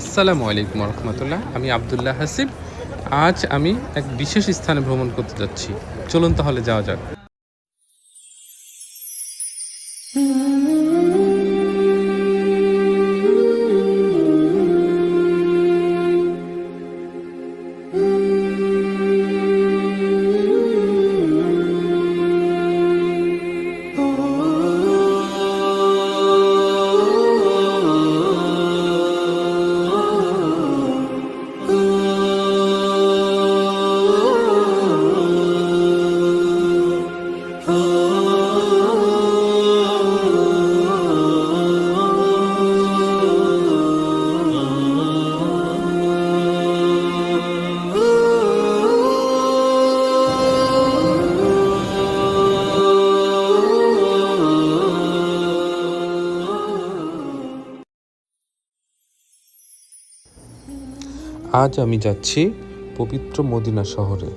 আসসালামু আলাইকুম রহমতুল্লাহ, আমি আবদুল্লাহ হাসিব। আজ আমি এক বিশেষ স্থানে ভ্রমণ করতে যাচ্ছি। চলুন তাহলে যাওয়া যাক। আজ আমি যাচ্ছি পবিত্র মদিনা শহরে।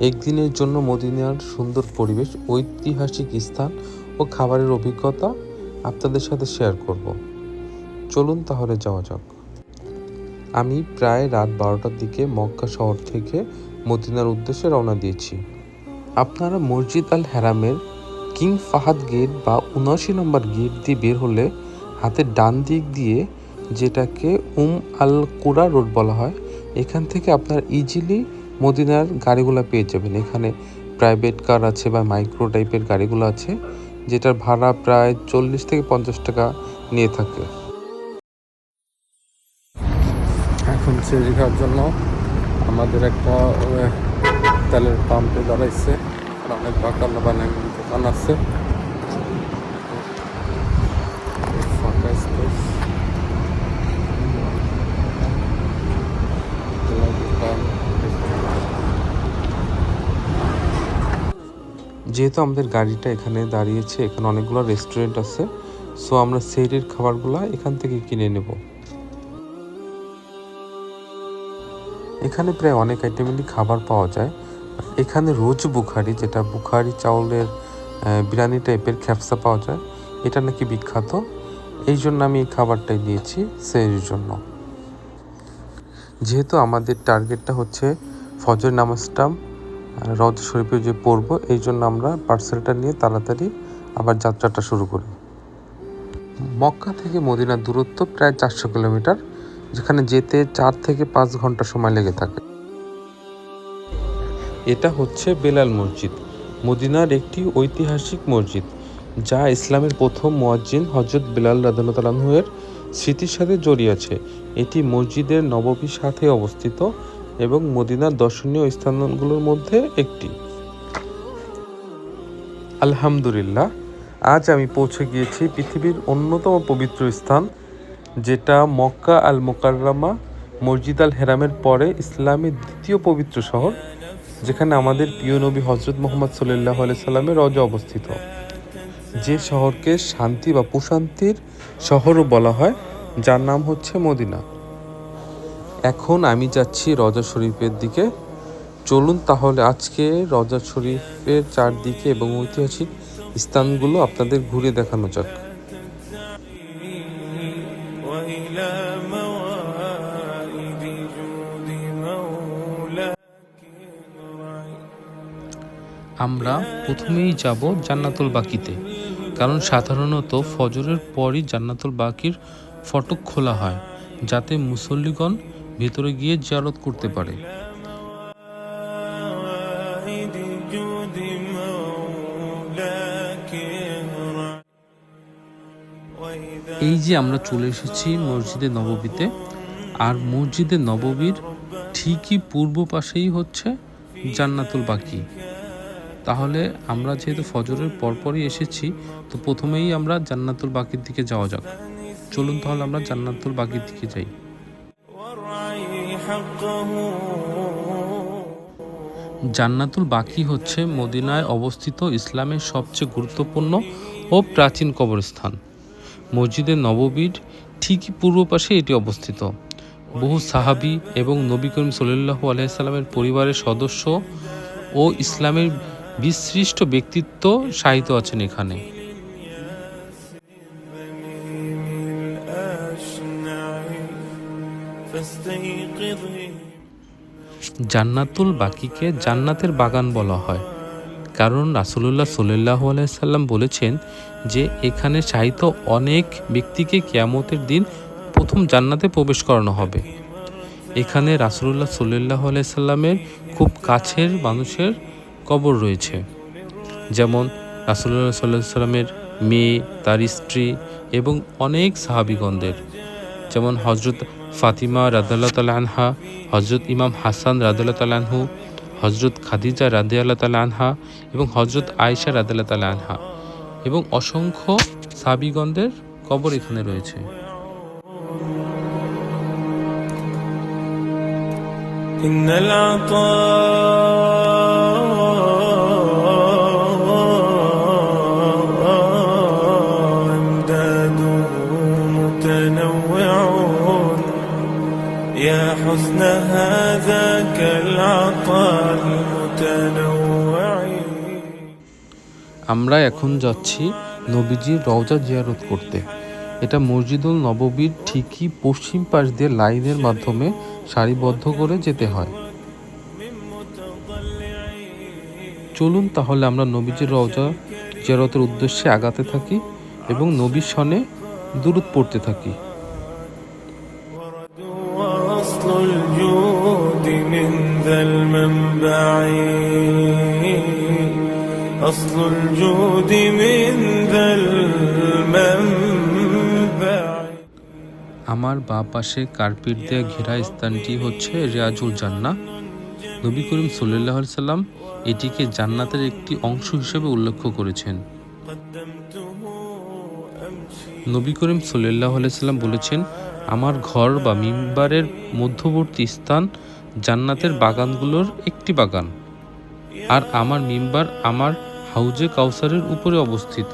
একদিনের জন্য মদিনার সুন্দর পরিবেশ, ঐতিহাসিক স্থান ও খাবারের অভিজ্ঞতা আপনাদের সাথে শেয়ার করব। চলুন তাহলে যাওয়া যাক। আমি প্রায় রাত বারোটার দিকে মক্কা শহর থেকে মদিনার উদ্দেশ্যে রওনা দিয়েছি। আপনারা মসজিদ আল হ্যারামের কিং ফাহাদ গেট বা উনআশি নম্বর গেট দিয়ে বের হলে হাতের ডান দিক দিয়ে যেটাকে উম আল কুরা রোড বলা হয় এখান থেকে আপনার ইজিলি মদিনার গাড়িগুলো পেয়ে যাবেন। এখানে প্রাইভেট কার আছে বা মাইক্রো টাইপের গাড়িগুলো আছে, যেটার ভাড়া প্রায় চল্লিশ থেকে পঞ্চাশ টাকা নিয়ে থাকে। এখন চেঞ্জ খাওয়ার জন্য আমাদের একটা তেলের পাম্পে দাঁড়াইছে। অনেক বাগান বানান দোকান আছে। যেহেতু আমাদের গাড়িটা এখানে দাঁড়িয়েছে, এখানে অনেকগুলো রেস্টুরেন্ট আছে সো আমরা সেইরের খাবারগুলো এখান থেকে কিনে নেব। এখানে প্রায় অনেক আইটেমেরই খাবার পাওয়া যায়। এখানে রোজ বুখারি, যেটা বুখারি চাউলের বিরিয়ানি টাইপের খ্যাপসা পাওয়া যায়, এটা নাকি বিখ্যাত। এই জন্য আমি এই খাবারটাই দিয়েছি সেইরের জন্য। যেহেতু আমাদের টার্গেটটা হচ্ছে ফজর নামাজটা রজ শরীফে যে পড়ব, এই জন্য আমরা পার্সেলটা নিয়ে তাড়াতাড়ি আবার যাত্রাটা শুরু করি। মক্কা থেকে মদিনার দূরত্ব প্রায় চারশো কিলোমিটার, যেখানে যেতে চার থেকে পাঁচ ঘণ্টা সময় লেগে থাকে। এটা হচ্ছে বেলাল মসজিদ, মদিনার একটি ঐতিহাসিক মসজিদ, যা ইসলামের প্রথম মোয়াজ্জিন হজরত বেলাল রাধানতালাহের স্মৃতির সাথে জড়িয়ে আছে। এটি মসজিদের নববীর সাথে অবস্থিত। এবং মদিনার দর্শনীয় স্থানগুলোর মধ্যে একটি। আলহামদুলিল্লাহ, আজ আমি পৌঁছে গিয়েছি পৃথিবীর অন্যতম পবিত্র স্থান, যেটা মক্কা আল মোকাররমা মসজিদ আল হেরামের পরে ইসলামের দ্বিতীয় পবিত্র শহর, যেখানে আমাদের প্রিয় নবী হজরত মোহাম্মদ সাল্লাহ সাল্লামের রজ অবস্থিত। যে শহরকে শান্তি বা প্রশান্তির শহরও বলা হয়, যার নাম হচ্ছে মদিনা। এখন আমি যাচ্ছি রজা শরীফের দিকে। চলুন তাহলে আজকে রজা শরীফের চারদিকে এবং ঐতিহাসিক স্থানগুলো আপনাদের ঘুরে দেখানো যাক। আমরা প্রথমেই যাব জান্নাতুল বাকিতে, কারণ সাধারণত ফজরের পরই জান্নাতুল বাকির ফটক খোলা হয়, যাতে মুসল্লিগণ ভেতরে গিয়ে জারত করতে পারে। এই যে আমরা চলে এসেছি মসজিদে নববীতে, আর মসজিদে নববীর ঠিকই পূর্ব পাশেই হচ্ছে জান্নাতুল বাকি। তাহলে আমরা যেহেতু ফজরের পরপরই এসেছি, তো প্রথমেই আমরা জান্নাতুল বাকির দিকে যাওয়া যাক। চলুন তাহলে আমরা জান্নাতুল বাকির দিকে যাই। জান্নাতুল বাকি হচ্ছে মদিনায় অবস্থিত ইসলামের সবচেয়ে গুরুত্বপূর্ণ ও প্রাচীন কবরস্থান। মসজিদের নববীর ঠিকই পূর্ব পাশে এটি অবস্থিত। বহু সাহাবি এবং নবী করিম সাল্লাল্লাহু আলাইসাল্লামের পরিবারের সদস্য ও ইসলামের বিশিষ্ট ব্যক্তিত্ব সাহিত্য আছেন এখানে। জান্নাতুল বাকিকে জান্নাতের বাগান বলা হয়। কারণ রাসুলুল্লাহ সাল্লাহ আলাইসাল্লাম বলেছেন যে এখানে সাহিত্য অনেক ব্যক্তিকে কেয়ামতের দিন প্রথম জান্নাতে প্রবেশ করানো হবে। এখানে রাসুলুল্লাহ সাল্লাহ আলাইসাল্লামের খুব কাছের মানুষের কবর রয়েছে। যেমন রাসুল্লাহ সাল্লাহ সাল্লামের মেয়ে, তার স্ত্রী এবং অনেক সাহাবিগণদের। যেমন হজরত ফাতিমা রাদাল্লাহ তাল আনহা হজরত ইমাম হাসান রাদাল্লাহ তাল আনহু হজরত খাদিজা রাদিয়াল্লাহ তাল আনহা এবং হজরত আয়েশা রাদিয়াল্লাহ তাল আনহা এবং অসংখ্য সাবিগণদের কবর এখানে রয়েছে إن العطاء يا حسن هذاك العطاء المتنوع আমরা এখন যাচ্ছি নবীজির রওজা জিয়ারত করতে এটা মসজিদুল নববীর ঠিকই পশ্চিম পাশ দিয়ে লাইনের মাধ্যমে সারিবদ্ধ করে যেতে হয় চলুন তাহলে আমরা নবীজির রওজা জিয়ারতের উদ্দেশ্যে আগাতে থাকি এবং নবীর সনে দূরত পড়তে থাকি من ذا المنبع আমার বা পাশে কার্পেট দেওয়া ঘেরা স্থানটি হচ্ছে রিয়াজুল জান্না নবী করিম সাল্লাহ সাল্লাম এটিকে জান্নাতের একটি অংশ হিসেবে উল্লেখ করেছেন قدمته أمشي নবী করিম সাল্লাহ সাল্লাম বলেছেন আমার ঘর বা মিম্বারের মধ্যবর্তী স্থান জান্নাতের বাগানগুলোর একটি বাগান আর আমার মিম্বার আমার হাউজে কাউসারের উপরে অবস্থিত।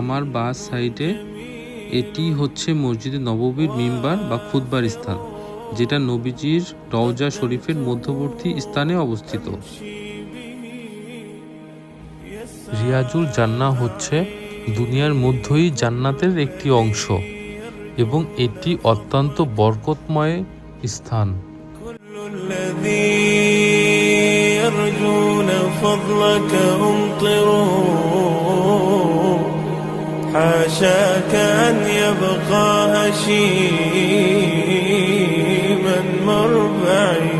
আমার বাস সাইডে এটি হচ্ছে মসজিদে নববীর মিম্বার বা খুদবার স্থান, যেটা নবীজির রওজা শরীফের মধ্যবর্তী স্থানে অবস্থিত। রিয়াজুল জান্না হচ্ছে দুনিয়ার মধ্যেই জান্নাতের একটি অংশ এবং এটি অত্যন্ত বরকতময় স্থান। يرجون فضلك أمطروا. حاشاك أن يبقى هشيما مربعي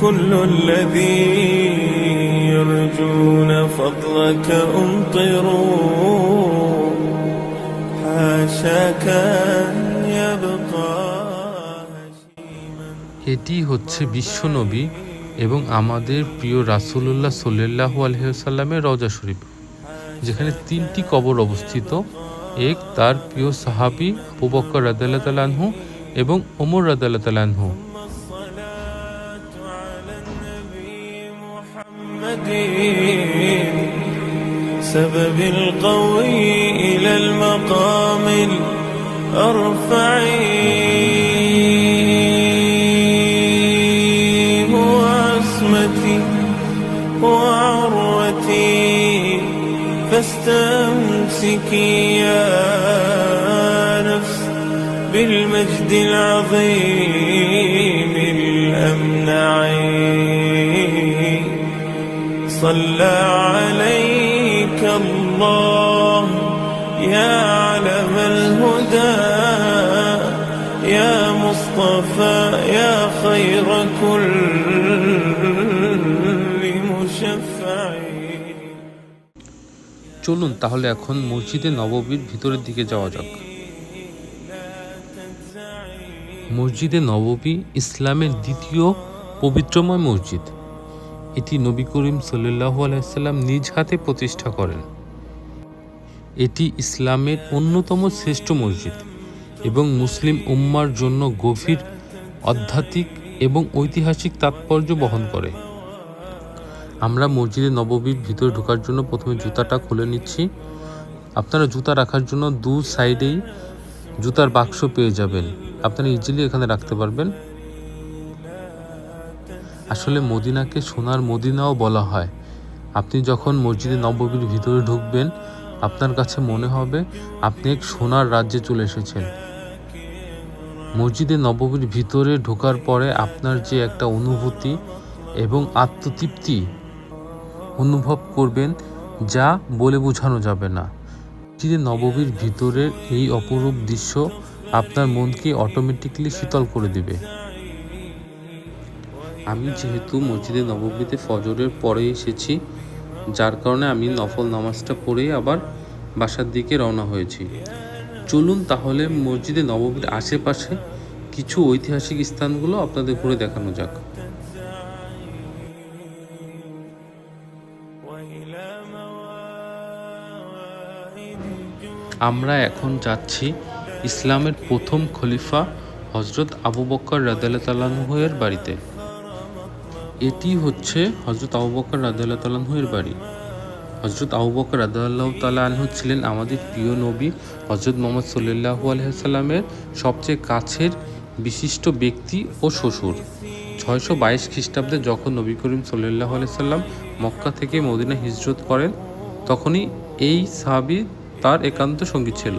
كل الذي يرجون فضلك أمطروا. حاشاك أن এটি হচ্ছে বিশ্বনবী এবং আমাদের প্রিয় রাসূলুল্লাহ সাল্লাল্লাহু আলাইহি সাল্লামের রওজা শরীফ যেখানে তিনটি কবর অবস্থিত এক তার প্রিয় সাহাবী আবু বকর রাদিয়াল্লাহু তাআলা আনহু এবং ওমর রাদিয়াল্লাহু তাআলা আনহু الصلاة على النبي محمد سبب القوي إلى المقام الأرفع وعروتي فاستمسكي يا نفس بالمجد العظيم الأمنع صلى عليك الله يا علم الهدى يا مصطفى يا خير كل চলুন তাহলে এখন মসজিদে নববীর ভিতরের দিকে যাওয়া যাক। মসজিদে নববী ইসলামের দ্বিতীয় পবিত্রময় মসজিদ। এটি নবী করিম সাল্লাল্লাহু আলাইসাল্লাম নিজ হাতে প্রতিষ্ঠা করেন। এটি ইসলামের অন্যতম শ্রেষ্ঠ মসজিদ এবং মুসলিম উম্মার জন্য গভীর আধ্যাত্মিক এবং ঐতিহাসিক তাৎপর্য বহন করে। আমরা মসজিদে নববীর ভিতরে ঢোকার জন্য প্রথমে জুতাটা খুলে নিচ্ছি। আপনারা জুতা রাখার জন্য দু সাইডেই জুতার বাক্স পেয়ে যাবেন। আপনারা ইজিলি এখানে রাখতে পারবেন। আসলে মদিনাকে সোনার মদিনাও বলা হয়। আপনি যখন মসজিদে নববীর ভিতরে ঢুকবেন, আপনার কাছে মনে হবে আপনি এক সোনার রাজ্যে চলে এসেছেন। মসজিদে নববীর ভিতরে ঢোকার পরে আপনার যে একটা অনুভূতি এবং আত্মতৃপ্তি অনুভব করবেন যা বলে বোঝানো যাবে না। মসজিদে নববীর ভিতরের এই অপরূপ দৃশ্য আপনার মনকে অটোমেটিকলি শীতল করে দিবে। আমি যেহেতু মসজিদে নববীতে ফজরের পরে এসেছি, যার কারণে আমি নফল নামাজটা পড়েই আবার বাসার দিকে রওনা হয়েছি। চলুন তাহলে মসজিদে নববীর আশেপাশে কিছু ঐতিহাসিক স্থানগুলো আপনাদের ঘুরে দেখানো যাক। আমরা এখন যাচ্ছি ইসলামের প্রথম খলিফা হজরত আবু বক্কর রাদাল্লাহ বাড়িতে। এটি হচ্ছে হজরত আবু বক্কর রাদাল্লাহ তালাহুয়ের বাড়ি। হজরত আবু বক্কর রাদাল্লাহ তালাহ ছিলেন আমাদের প্রিয় নবী হজরত মোহাম্মদ সাল্লাহু আলহিহাল্লামের সবচেয়ে কাছের বিশিষ্ট ব্যক্তি ও শ্বশুর। ছয়শো বাইশ খ্রিস্টাব্দে যখন নবী করিম সাল্লাহ আলাইসাল্লাম মক্কা থেকে মদিনা হিজরত করেন, তখনই এই সাহাবি তার একান্ত সংগীত ছিল।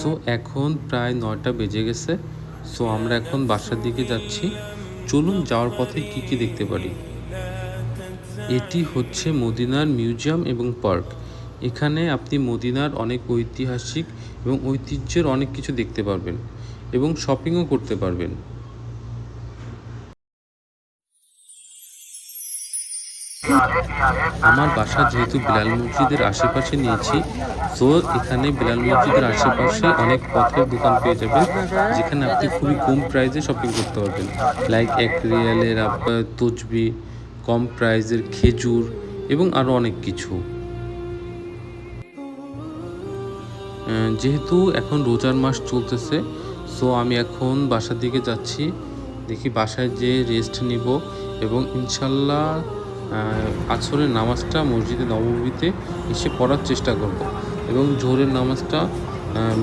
সো এখন প্রায় নয়টা বেজে গেছে। সো আমরা এখন বাসার দিকে যাচ্ছি। চলুন যাওয়ার পথে কি কি দেখতে পারি। এটি হচ্ছে মদিনার মিউজিয়াম এবং পার্ক। এখানে আপনি মদিনার অনেক ঐতিহাসিক এবং ঐতিহ্যের অনেক কিছু দেখতে পারবেন এবং শপিংও করতে পারবেন। আমার বাসা যেহেতু বিলাল মসজিদের আশেপাশে নিয়েছি, তো এখানে বিলাল মসজিদের আশেপাশে অনেক পথের দোকান পেয়ে যাবেন, যেখানে আপনি খুবই কম প্রাইসে শপিং করতে পারবেন। লাইক এক রিয়ালের আপনার তসবি কম প্রাইসের খেজুর এবং আরও অনেক কিছু। যেহেতু এখন রোজার মাস চলতেছে সো আমি এখন বাসার দিকে যাচ্ছি। দেখি বাসায় যে রেস্ট নিব এবং ইনশাল্লাহ আসরের নামাজটা মসজিদে নবমীতে এসে পড়ার চেষ্টা করব এবং জোহরের নামাজটা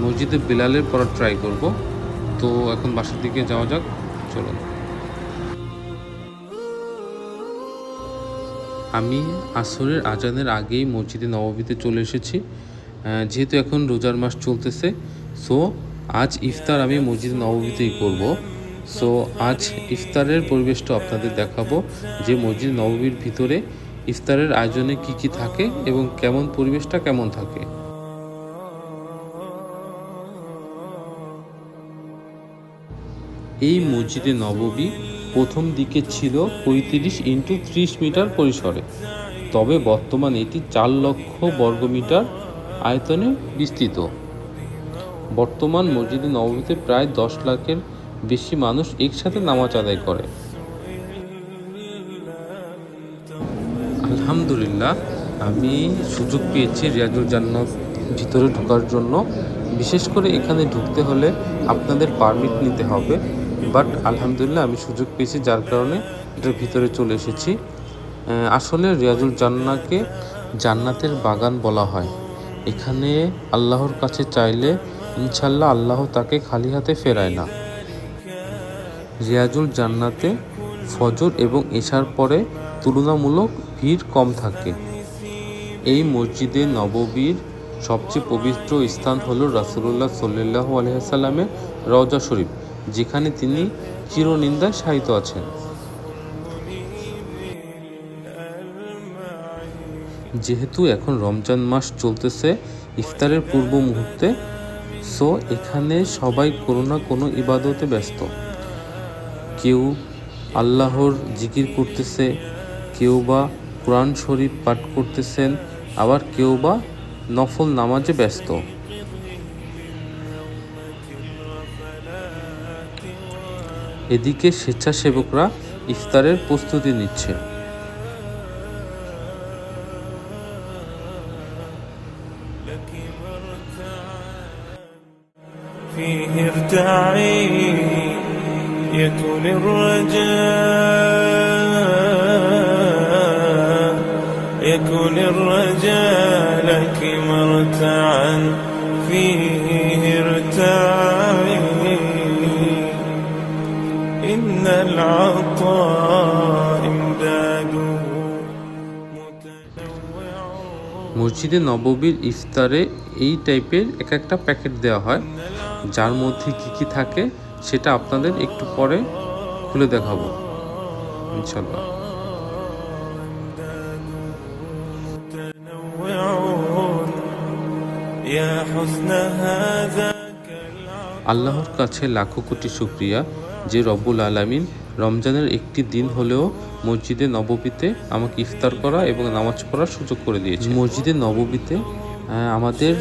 মসজিদে বেলালের পড়ার ট্রাই করব। তো এখন বাসার দিকে যাওয়া যাক, চলুন। আমি আসরের আজানের আগেই মসজিদে নববীতে চলে এসেছি। যেহেতু এখন রোজার মাস চলতেছে সো আজ ইফতার আমি মসজিদ নববীতেই করব। সো আজ ইফতারের পরিবেশটা আপনাদের দেখাবো যে মসজিদ নববীর ভিতরে ইফতারের আয়োজনে কি কি থাকে এবং কেমন পরিবেশটা কেমন থাকে। এই মসজিদে নববী প্রথম দিকে ছিল পঁয়ত্রিশ ইন্টু ত্রিশ মিটার পরিসরে। তবে বর্তমান এটি চার লক্ষ বর্গমিটার আয়তনে বিস্তৃত। বর্তমান মসজিদে নববীতে প্রায় দশ লাখের বেশি মানুষ একসাথে নামাজ আদায় করে। আলহামদুলিল্লাহ, আমি সুযোগ পেয়েছি রিয়াজুল জান্নাত ভিতরে ঢোকার জন্য। বিশেষ করে এখানে ঢুকতে হলে আপনাদের পারমিট নিতে হবে। বাট আলহামদুলিল্লাহ, আমি সুযোগ পেয়েছি, যার কারণে এটার ভিতরে চলে এসেছি। আসলে রিয়াজুল জান্নাকে জান্নাতের বাগান বলা হয়। এখানে আল্লাহর কাছে চাইলে ইনশাল্লাহ আল্লাহ তাকে খালি হাতে ফেরায় না। রিয়াজুল জান্নাতে ফজর এবং এশার পরে তুলনামূলক ভিড় কম থাকে। এই মসজিদে নববীর সবচেয়ে পবিত্র স্থান হলো রাসুলুল্লাহ সাল্লাহ আলহিহাল্লামের রওজা শরীফ, যেখানে তিনি চিরনিন্দায় শায়িত আছেন। যেহেতু এখন রমজান মাস চলতেছে, ইফতারের পূর্ব মুহূর্তে, সো এখানে সবাই কোনো না কোনো ইবাদতে ব্যস্ত। কেউ আল্লাহর জিকির করতেছে, কেউ বা কোরআন শরীফ পাঠ করতেছেন, আবার কেউ বা নফল নামাজে ব্যস্ত। এদিকে স্বেচ্ছাসেবকরা ইফতারের প্রস্তুতি নিচ্ছে। يكن الرجاء لك مرتعا فيه ارتعي إن العطاء মসজিদে নববীর ইফতারে এই টাইপের এক একটা প্যাকেট দেওয়া হয়। যার মধ্যে কি কি থাকে সেটা আপনাদের একটু পরে খুলে দেখাবো। ইনশাল্লাহ আল্লাহর কাছে লাখো কোটি শুক্রিয়া যে রব্বুল আলামিন রমজানের একটি দিন হলেও মসজিদে নববীতে আমাকে ইফতার করা এবং নামাজ পড়ার সুযোগ করে দিয়েছে। মসজিদে নববীতে আমাদের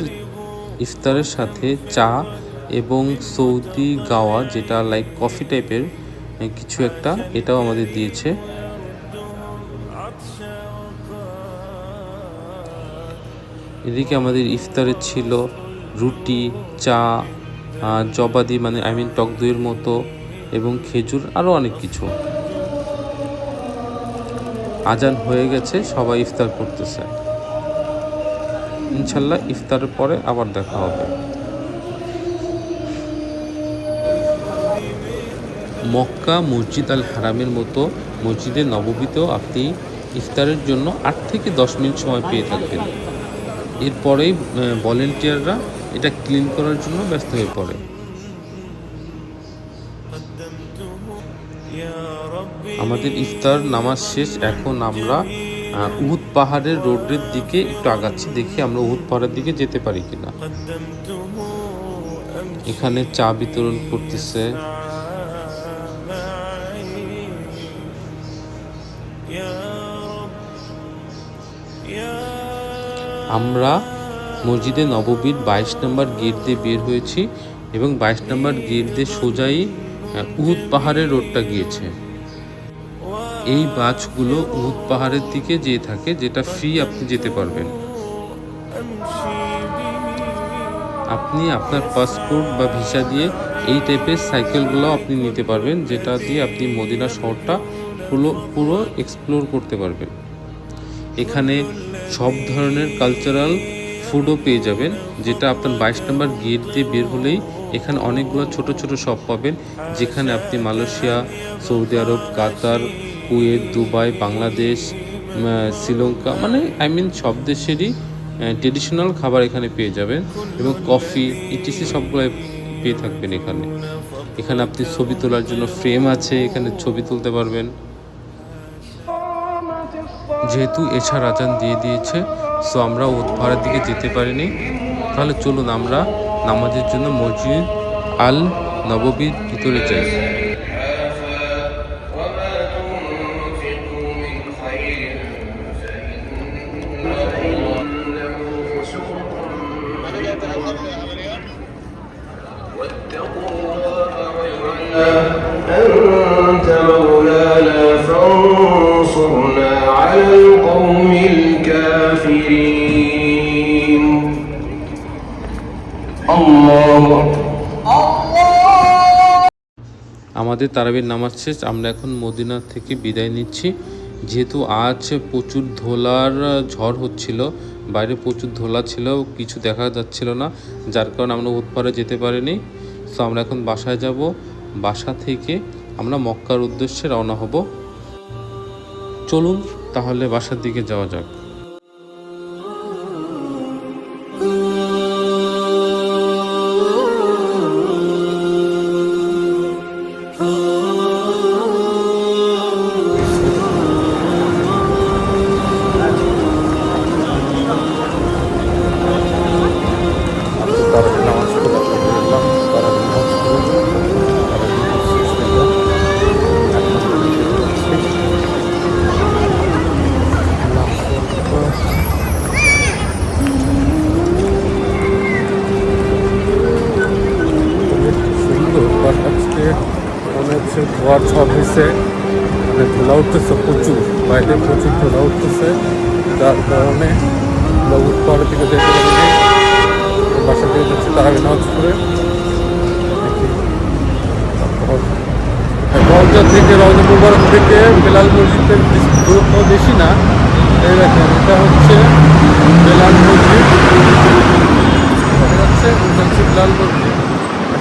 ইফতারের সাথে চা এবং সৌদি গাওয়া যেটা লাইক কফি টাইপের কিছু একটা, এটাও আমাদের দিয়েছে। এদিকে আমাদের ইফতারে ছিল রুটি, চা জবাদি মানে আই মিন টক দইয়ের মতো এবং খেজুর আরও অনেক কিছু। আজান হয়ে গেছে, সবাই ইফতার করতেছে। ইনশাল্লাহ ইফতারের পরে আবার দেখা হবে। মক্কা, মসজিদ আল হারামের মতো মসজিদে নববীতেও আপনি ইফতারের জন্য আট থেকে দশ মিনিট সময় পেয়ে থাকবেন। এরপরেই ভলেন্টিয়াররা এটা ক্লিন করার জন্য ব্যস্ত হয়ে পড়ে। আমাদের ইফতার নামাজ শেষ, এখন আমরা উহুদ পাহাড়ের রোডের দিকে একটু আগাচ্ছি, দেখি আমরা উহুদ পাহাড়ের দিকে যেতে পারি কিনা। এখানে চা বিতরণ করতেছে। আমরা মসজিদে নববীর বাইশ নম্বর গেট দিয়ে বের হয়েছি এবং বাইশ নম্বর গেট দিয়ে সোজাই উহুদ পাহাড়ের রোডটা গিয়েছে। এই বাসগুলো উহুদ পাহাড়ের দিকে যেয়ে থাকে, যেটা ফ্রি আপনি যেতে পারবেন। আপনি আপনার পাসপোর্ট বা ভিসা দিয়ে এই টাইপের সাইকেলগুলো আপনি নিতে পারবেন, যেটা দিয়ে আপনি মদিনা শহরটা পুরো পুরো এক্সপ্লোর করতে পারবেন। এখানে সব ধরনের কালচারাল ফুডও পেয়ে যাবেন, যেটা আপনার বাইশ নম্বর গেট দিয়ে বের হলেই এখানে অনেকগুলো ছোট ছোট শপ পাবেন, যেখানে আপনি Malaysia, Saudi Arab, Qatar, Kuwait, Dubai, Bangladesh Sri Lanka মানে আই মিন সব দেশেরই ট্রেডিশনাল খাবার এখানে পেয়ে যাবেন এবং কফি ইটিসি সবগুলো পেয়ে থাকবেন এখানে। এখানে আপনি ছবি তোলার জন্য ফ্রেম আছে, এখানে ছবি তুলতে পারবেন। যেহেতু এছাড় আজান দিয়ে দিয়েছে সো আমরা ভাড়ার দিকে যেতে পারিনি। তাহলে চলুন আমরা নামাজের জন্য মসজিদ আল নববীর ভিতরে যাই। তারাবির নামাজ শেষ, আমরা এখন মদিনা থেকে বিদায় নিচ্ছি। যেহেতু আজ প্রচুর ধোলার ঝড় হচ্ছিল, বাইরে প্রচুর ধোলা ছিল, কিছু দেখা যাচ্ছিল না, যার কারণে আমরা উৎপারে যেতে পারিনি। সো আমরা এখন বাসায় যাব। বাসা থেকে আমরা মক্কার উদ্দেশ্যে রওনা হব। চলুন, তাহলে বাসার দিকে যাওয়া যাক। উঠতেছে প্রচুর, বাইরে প্রচুর ধুলা উঠতেছে, যার কারণে আমরা উৎপাড়ের দিকে যেতে পারিনি বাসা থেকে যাচ্ছি পড়ে দেখি তারপর রওজা থেকে রওজা মুবারক থেকে, বেলাল মসজিদের দূরত্ব বেশি না। এই দেখেন, এটা হচ্ছে বেলাল মসজিদ। বেলাল মসজিদ।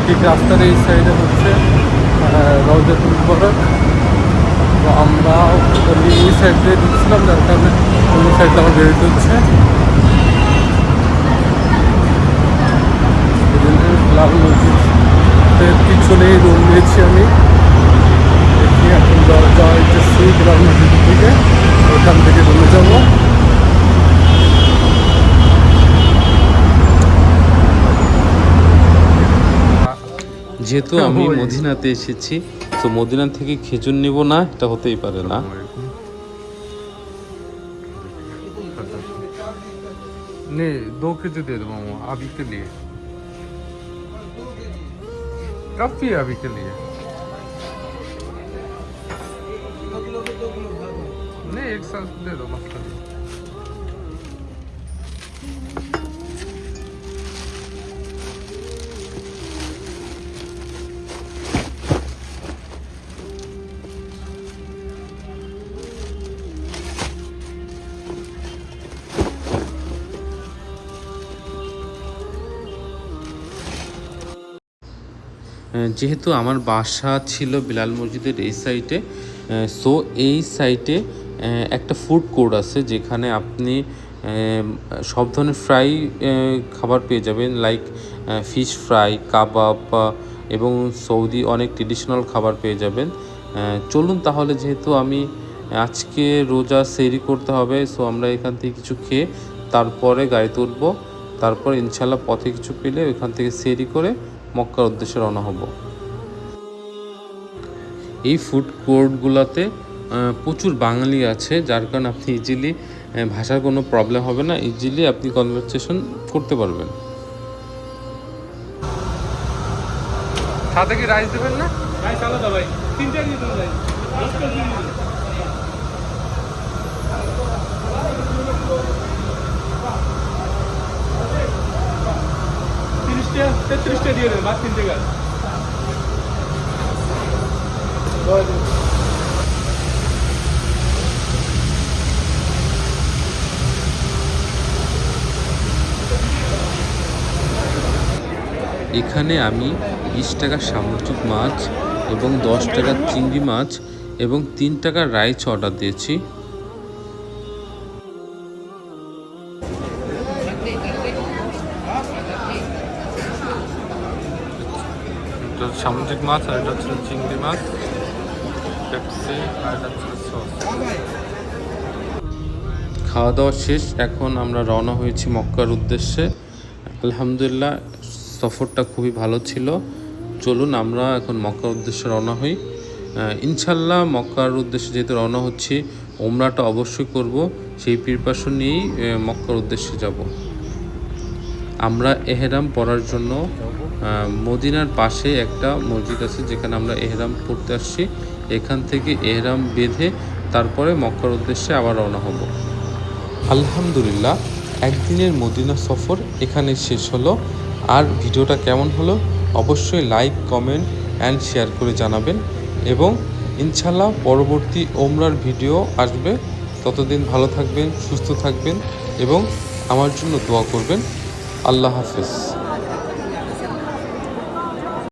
ঠিক রাস্তার এই সাইডে হচ্ছে রওজা মুবারক তো আমরা অন্য ওই সাইড দিয়ে ঢুকছিলাম যার কারণে অন্য সাইডে আমার বেরোতে হচ্ছে লাল মসজিদের পিছনেই রুম নিয়েছি আমি। দেখি এখন যাওয়া হইতেছি লাল দিকে ওখান থেকে রুমে যাব। যেহেতু আমি মদিনাতে এসেছি তো মদিনা থেকে খেজুর নিব না এটা হতেই পারে না नहीं दो के जी दे दूंगा वो अभी के लिए काफी है अभी के लिए नहीं एक साथ दे दो मसला যেহেতু আমার বাসা ছিল বিলাল মসজিদের এই সাইটে সো এই সাইটে একটা ফুড কোর্ট আছে যেখানে আপনি সব ধরনের ফ্রাই খাবার পেয়ে যাবেন লাইক ফিশ ফ্রাই কাবাব এবং সৌদি অনেক ট্রেডিশনাল খাবার পেয়ে যাবেন। চলুন তাহলে যেহেতু আমি আজকে রোজা সেরি করতে হবে সো আমরা এখান থেকে কিছু খেয়ে তারপরে গাড়িতে উঠবো তারপর ইনশাল্লাহ পথে কিছু পেলে ওইখান থেকে সেরি করে মক্কার উদ্দেশ্যে রওনা হব। এই ফুড কোর্টগুলোতে প্রচুর বাঙালি আছে যার কারণে আপনি ইজিলি ভাষার কোনো প্রবলেম হবে না ইজিলি আপনি কনভারসেশন করতে পারবেন। সাথে কি রাইস দেবেন না? ভাই আলাদা ভাই। তিনটা দিয়ে দেন ভাই দশটা দিয়ে দিন তিরিশটা এখানে আমি বিশ টাকার সামুদ্রিক মাছ এবং দশ টাকার চিংড়ি মাছ এবং তিন টাকার রাইস অর্ডার দিয়েছি। সামুদ্রিক মাছ আর এটা হচ্ছে চিংড়ি মাছ খাওয়া দাওয়া শেষ, এখন আমরা রওনা হয়েছি মক্কার উদ্দেশ্যে। আলহামদুলিল্লাহ, সফরটা খুবই ভালো ছিল। চলুন, আমরা এখন মক্কার উদ্দেশ্যে রওনা হই। ইনশাল্লাহ মক্কার উদ্দেশ্যে যেহেতু রওনা হচ্ছি, ওমরাটা অবশ্যই করব। সেই প্রিপারেশন নিয়েই মক্কার উদ্দেশ্যে যাব। আমরা এহেরাম পড়ার জন্য মদিনার পাশে একটা মসজিদ আছে যেখানে আমরা এহেরাম পড়তে আসছি। এখান থেকে এহেরাম বেঁধে তারপরে মক্কার উদ্দেশ্যে আবার রওনা হব। আলহামদুলিল্লাহ, একদিনের মদিনা সফর এখানে শেষ হলো। আর ভিডিওটা কেমন হলো অবশ্যই লাইক, কমেন্ট অ্যান্ড শেয়ার করে জানাবেন। এবং ইনশাল্লাহ পরবর্তী ওমরার ভিডিও আসবে। ততদিন ভালো থাকবেন, সুস্থ থাকবেন এবং আমার জন্য দোয়া করবেন। আল্লাহ হাফেজ।